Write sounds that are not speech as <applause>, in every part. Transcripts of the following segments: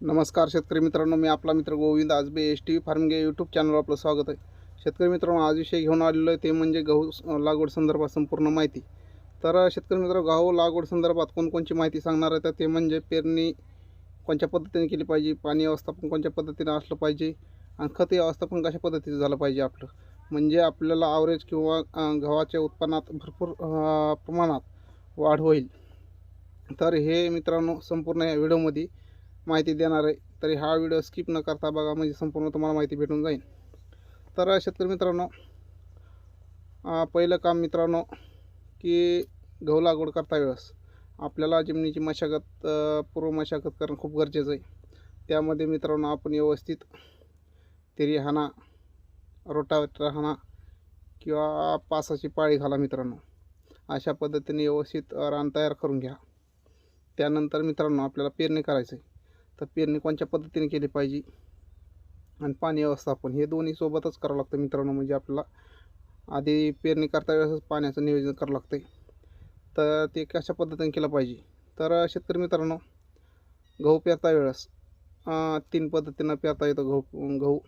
नमस्कार शेतकरी मित्रांनो मी आपला मित्र Govind Ajbe S T farming YouTube चॅनलवर आपलं स्वागत आहे. शेतकरी मित्रांनो आज विषय घेऊन आलेलो आहे ते म्हणजे गहू लागवड संदर्भात संपूर्ण माहिती. तर शेतकरी मित्र गहू लागवड संदर्भात कोणकोणची माहिती सांगणार आहे? तर ते म्हणजे पेरणी कोणत्या पद्धतीने केली पाहिजे? पाणी व्यवस्थापन कोणत्या पद्धतीने असलं पाहिजे? आणि खत व्यवस्थापन कशा पद्धतीचं झालं पाहिजे आपलं? म्हणजे आपल्याला आवरेज किंवा गव्हाच्या उत्पन्नात भरपूर प्रमाणात वाढ होईल. तर हे मित्रांनो संपूर्ण या व्हिडिओमध्ये माहिती देणार आहे तरी हा व्हिडिओ स्किप न करता बघा म्हणजे संपूर्ण तुम्हाला माहिती भेटून जाईल. तर शेतकरी मित्रांनो पहिलं काम मित्रांनो की गहू लागवड करता वेळेस. आपल्याला जमिनीची मशागत पूर्व मशागत करणं खूप गरजेचं आहे. त्यामध्ये मित्रांनो आपण व्यवस्थित तेरी हाना रोटावेटर हाना किंवा पासाची पाळी घाला मित्रांनो. अशा पद्धतीने व्यवस्थित रान तयार करून घ्या. त्यानंतर मित्रांनो आपल्याला पेरणी करायचं आहे तर पेरणी कोणत्या पद्धतीने केली पाहिजे? आणि पाणी व्यवस्थापन हे दोन्ही सोबतच करावं लागतं मित्रांनो. म्हणजे आपल्याला आधी पेरणी करता वेळेसच पाण्याचं नियोजन करावं लागतं तर ते कशा पद्धतीने केलं पाहिजे? तर शेतकरी मित्रांनो गहू पेरता वेळेस तीन पद्धतीनं पेरता येतं गहू गहू.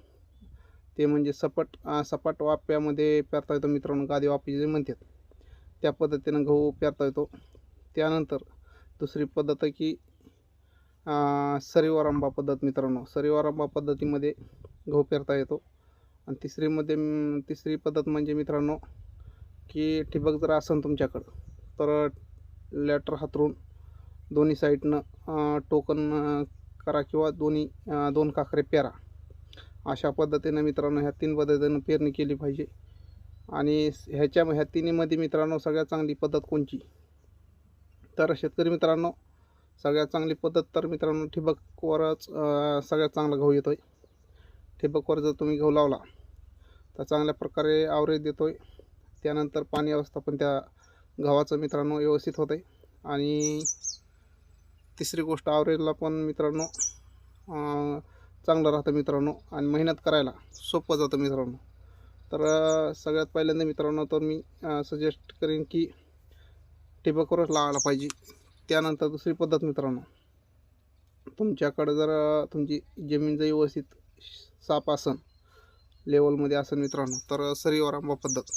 ते म्हणजे सपाट सपाट वाप्यामध्ये पेरता येतो मित्रांनो गादी वापी जे म्हणतात. त्या पद्धतीनं गहू पेरता येतो. त्यानंतर दुसरी पद्धत आहे की सरीवारंबा पद्धत मित्रांनो. सरीवारंबा पद्धतीमध्ये गहू पेरता येतो. आणि तिसरीमध्ये तिसरी पद्धत म्हणजे मित्रांनो की ठिबक जर असेल तुमच्याकडं तर लॅटर हातरून दोन्ही साईडनं टोकन करा किंवा दोन्ही दोन काकरे पेरा. अशा पद्धतीनं मित्रांनो ह्या तीन पद्धतीनं पेरणी केली पाहिजे. आणि ह्याच्या ह्या तिन्हीमध्ये मित्रांनो सगळ्यात चांगली पद्धत कोणची? तर शेतकरी मित्रांनो सगळ्यात चांगली पद्धत तर मित्रांनो ठिबकवरच सगळ्यात चांगला गहू येतो आहे ठिबकवर जर तुम्ही गहू लावला तर चांगल्या प्रकारे आवरेज देतो आहे त्यानंतर पाणी व्यवस्थापन त्या गव्हाचं मित्रांनो व्यवस्थित होतं आहे आणि तिसरी गोष्ट आवरेजला पण मित्रांनो चांगलं राहतं मित्रांनो. आणि मेहनत करायला सोपं जातं मित्रांनो. तर सगळ्यात पहिल्यांदा मित्रांनो तर मी सजेस्ट करेन की ठिबकवरच लावायला पाहिजे. त्यानंतर दुसरी पद्धत मित्रांनो. तुमच्याकडं जर तुमची जमीन जर व्यवस्थित साप असन लेवलमध्ये असेल मित्रांनो तर सरीवर आंबा पद्धत.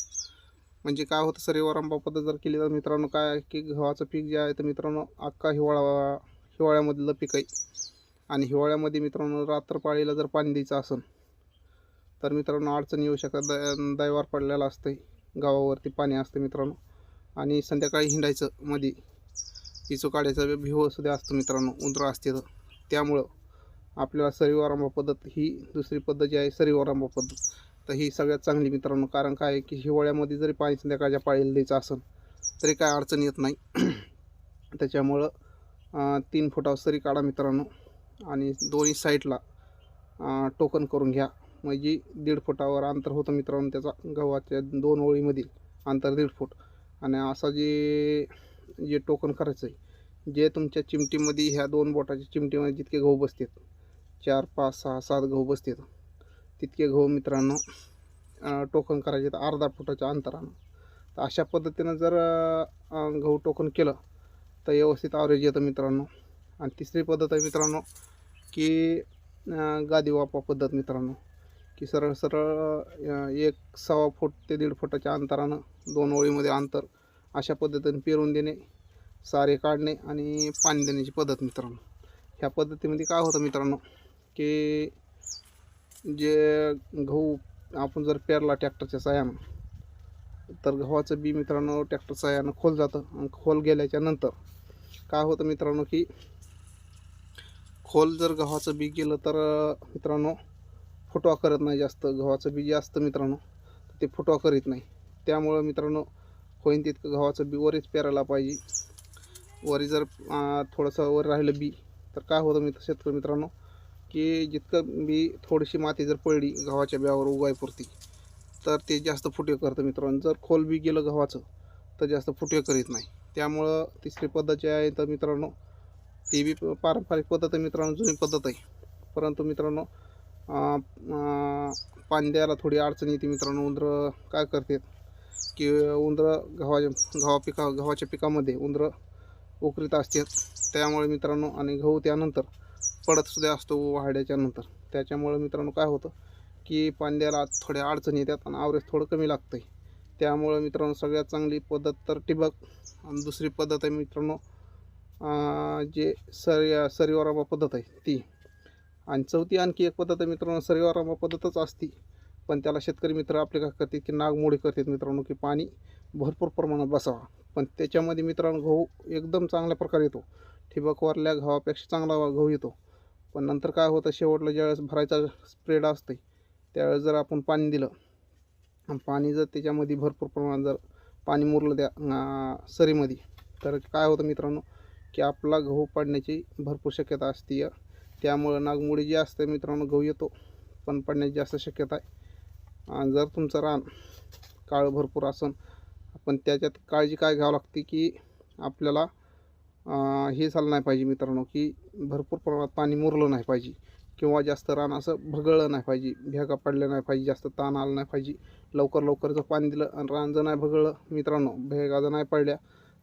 म्हणजे काय होतं सरीवर आंबा पद्धत जर केली तर मित्रांनो काय आहे की गव्हाचं पीक जे आहे तर मित्रांनो अख्खा हिवाळा हिवाळ्यामधलं पीक आहे. आणि हिवाळ्यामध्ये मित्रांनो रात्रपाळीला जर पाणी द्यायचं असेल तर मित्रांनो अडचण येऊ शकत द दैवार पडलेला असतं गावावरती पाणी असतं मित्रांनो. आणि संध्याकाळी हिंडायचं मध्ये पिचू काढायचा भिव हो सुद्धा असतो मित्रांनो उंदरं असते तर. त्यामुळं आपल्याला सरीवारंबा पद्धत ही दुसरी पद्धत जी आहे सरीवारांबा पद्धत. तर ही सगळ्यात चांगली मित्रांनो कारण काय आहे की हिवाळ्यामध्ये जरी पाणी संध्याकाळच्या पाळीला द्यायचं असेल तरी काय अडचण येत नाही. <clears throat> त्याच्यामुळं तीन फुटावर सरी काढा मित्रांनो आणि दोन्ही साईडला टोकन करून घ्या. म्हणजे दीड फुटावर अंतर होतं मित्रांनो त्याचा गव्हाच्या दोन ओळीमधील अंतर दीड फूट. आणि असा जे जे टोकन करायचं आहे जे तुमच्या चिमटीमध्ये ह्या दोन बोटाच्या चिमटीमध्ये जितके गहू बसतात चार पाच सहा सात गहू बसतात तितके गहू मित्रांनो टोकन करायचे तर अर्धा फुटाच्या अंतरानं. तर अशा पद्धतीनं जर गहू टोकन केलं तर व्यवस्थित आवरेज येतं मित्रांनो. आणि तिसरी पद्धत आहे मित्रांनो की गादी वापा पद्धत मित्रांनो की सरळ सरळ एक सव्वा फूट ते दीड फुटाच्या अंतरानं दोन ओळीमध्ये अंतर अशा पद्धतीने पेरून देणे सारे काढणे आणि पाणी देण्याची पद्धत मित्रांनो. ह्या पद्धतीमध्ये काय होतं मित्रांनो की जे गहू आपण जर पेरला ट्रॅक्टरच्या सहाय्यानं तर गव्हाचं बी मित्रांनो ट्रॅक्टर सहाय्यानं खोल जातं आणि खोल गेल्याच्यानंतर काय होतं मित्रांनो की खोल जर गव्हाचं बी गेलं तर मित्रांनो फुटवा करत नाही जास्त. गव्हाचं बी जास्त मित्रांनो ते फुटवा करीत नाही. त्यामुळं मित्रांनो होईन तितकं गव्हाचं बी वरीच पेरायला पाहिजे. वरी जर थोडंसं वर राहिलं बी तर काय होतं मित्र शेतकरी मित्रांनो की जितकं बी थोडीशी माती जर पडली गव्हाच्या बियावर उगायपुरती तर ते जास्त फुटवे करतं मित्रांनो. जर खोल बी गेलं गव्हाचं तर जास्त फुटवे करीत नाही. त्यामुळं तिसरी पद्धत जी आहे तर मित्रांनो ती बी पारंपरिक पद्धत आहे मित्रांनो जुनी पद्धत आहे. परंतु मित्रांनो पाणी द्यायला थोडी अडचण येते मित्रांनो उंदरं काय करतात? की उंदरं गव्हाच्या गव्हा पिका गव्हाच्या पिकामध्ये उंदरं उकरीत असतात त्यामुळे मित्रांनो आणि गहू त्यानंतर पडतसुद्धा असतो वाढ्याच्या नंतर. त्याच्यामुळं मित्रांनो काय होतं की पांद्याला थोड्या अडचणी येतात आणि आवरेज थोडं कमी लागतं आहे त्यामुळं मित्रांनो सगळ्यात चांगली पद्धत तर ठिबक. आणि दुसरी पद्धत आहे मित्रांनो जे सरी सरीवारामा पद्धत आहे ती. आणि चौथी आणखी एक पद्धत आहे मित्रांनो सरीवारामा पद्धतच असती. पण त्याला शेतकरी मित्र आपले काय करतात की नागमोडी करतात मित्रांनो की पाणी भरपूर प्रमाणात बसावा. पण त्याच्यामध्ये मित्रांनो गहू एकदम चांगल्या प्रकारे येतो. ठिबकवरल्या गव्हापेक्षा चांगला गहू येतो. पण नंतर काय होतं शेवटला ज्यावेळेस भरायचा स्प्रेड असते त्यावेळेस जर आपण पाणी दिलं आणि पाणी जर त्याच्यामध्ये भरपूर प्रमाणात जर पाणी मुरलं त्या सरीमध्ये तर काय होतं मित्रांनो की आपला गहू पडण्याची भरपूर शक्यता असते. त्यामुळं नागमोडी जी असते मित्रांनो गहू येतो पण पडण्याची जास्त शक्यता आहे. आणि जर तुमचं रान काळं भरपूर असन पण त्याच्यात काळजी काय घ्यावं लागते की आपल्याला हे झालं नाही पाहिजे मित्रांनो की भरपूर प्रमाणात पाणी मुरलं नाही पाहिजे किंवा जास्त रान असं भगळलं नाही पाहिजे भेगा पडल्या नाही पाहिजे जास्त ताण आलं नाही पाहिजे. लवकर लवकर जर पाणी दिलं आणि रान जर नाही भगळलं मित्रांनो भेगा जर नाही पडल्या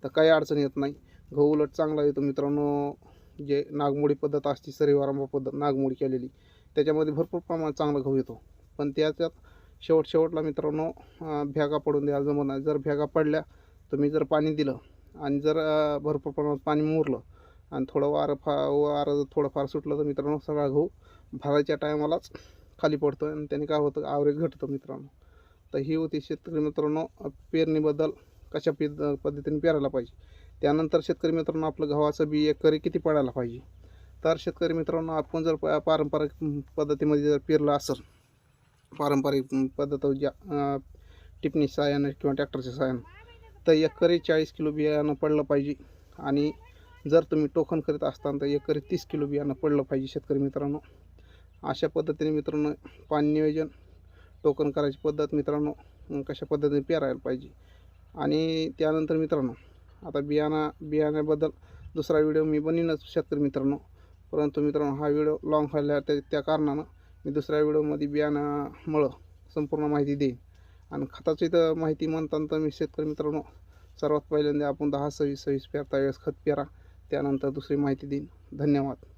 तर काही अडचण येत नाही. गहू उलट चांगला येतो मित्रांनो जे नागमोडी पद्धत असते सरीवारंभा पद्धत नागमोडी केलेली त्याच्यामध्ये भरपूर प्रमाणात चांगला गहू येतो. पण त्याच्यात शेवट शेवटला मित्रांनो भ्यागा पडून द्या जमत नाही. जर भ्यागा पडल्या तुम्ही जर पाणी दिलं आणि जर भरपूर प्रमाणात पाणी मुरलं आणि थोडं वारं फा वारं जर थोडंफार सुटलं तर मित्रांनो सगळा गहू भरायच्या टायमालाच खाली पडतो आणि त्याने काय होतं आवरेज घटतं मित्रांनो. तर ही होती शेतकरी मित्रांनो पेरणीबद्दल कशा पे पद्धतीने पेरायला पाहिजे. त्यानंतर शेतकरी मित्रांनो आपलं गव्हाचं बी एकरी किती पडायला पाहिजे. तर शेतकरी मित्रांनो आपण जर प- पारंपरिक पद्धतीमध्ये जर पेरलं असेल पारंपरिक पद्धत ज्या टिपणी साहाय्यानं किंवा ट्रॅक्टरच्या साहाय्यानं तर एकरी चाळीस किलो बियाणं पडलं पाहिजे. आणि जर तुम्ही टोकन करीत असताना तर एकरी तीस किलो बियाणं पडलं पाहिजे शेतकरी मित्रांनो. अशा पद्धतीने मित्रांनो पाणी नियोजन टोकन करायची पद्धत मित्रांनो कशा पद्धतीने पेरायला पाहिजे. आणि त्यानंतर मित्रांनो आता बियाणा बियाण्याबद्दल दुसरा व्हिडिओ मी बनीनच शेतकरी मित्रांनो. परंतु मित्रांनो हा व्हिडिओ लाँग व्हायला त्या त्या कारणानं मी दुसऱ्या व्हिडिओमध्ये बियाणामुळं संपूर्ण माहिती देईन. आणि खताची तर माहिती म्हणताना तर मी शेतकरी मित्रांनो सर्वात पहिल्यांदा आपण दहा सव्वीस सव्वीस पेरता वेळेस खत पेरा त्यानंतर दुसरी माहिती देईन. धन्यवाद.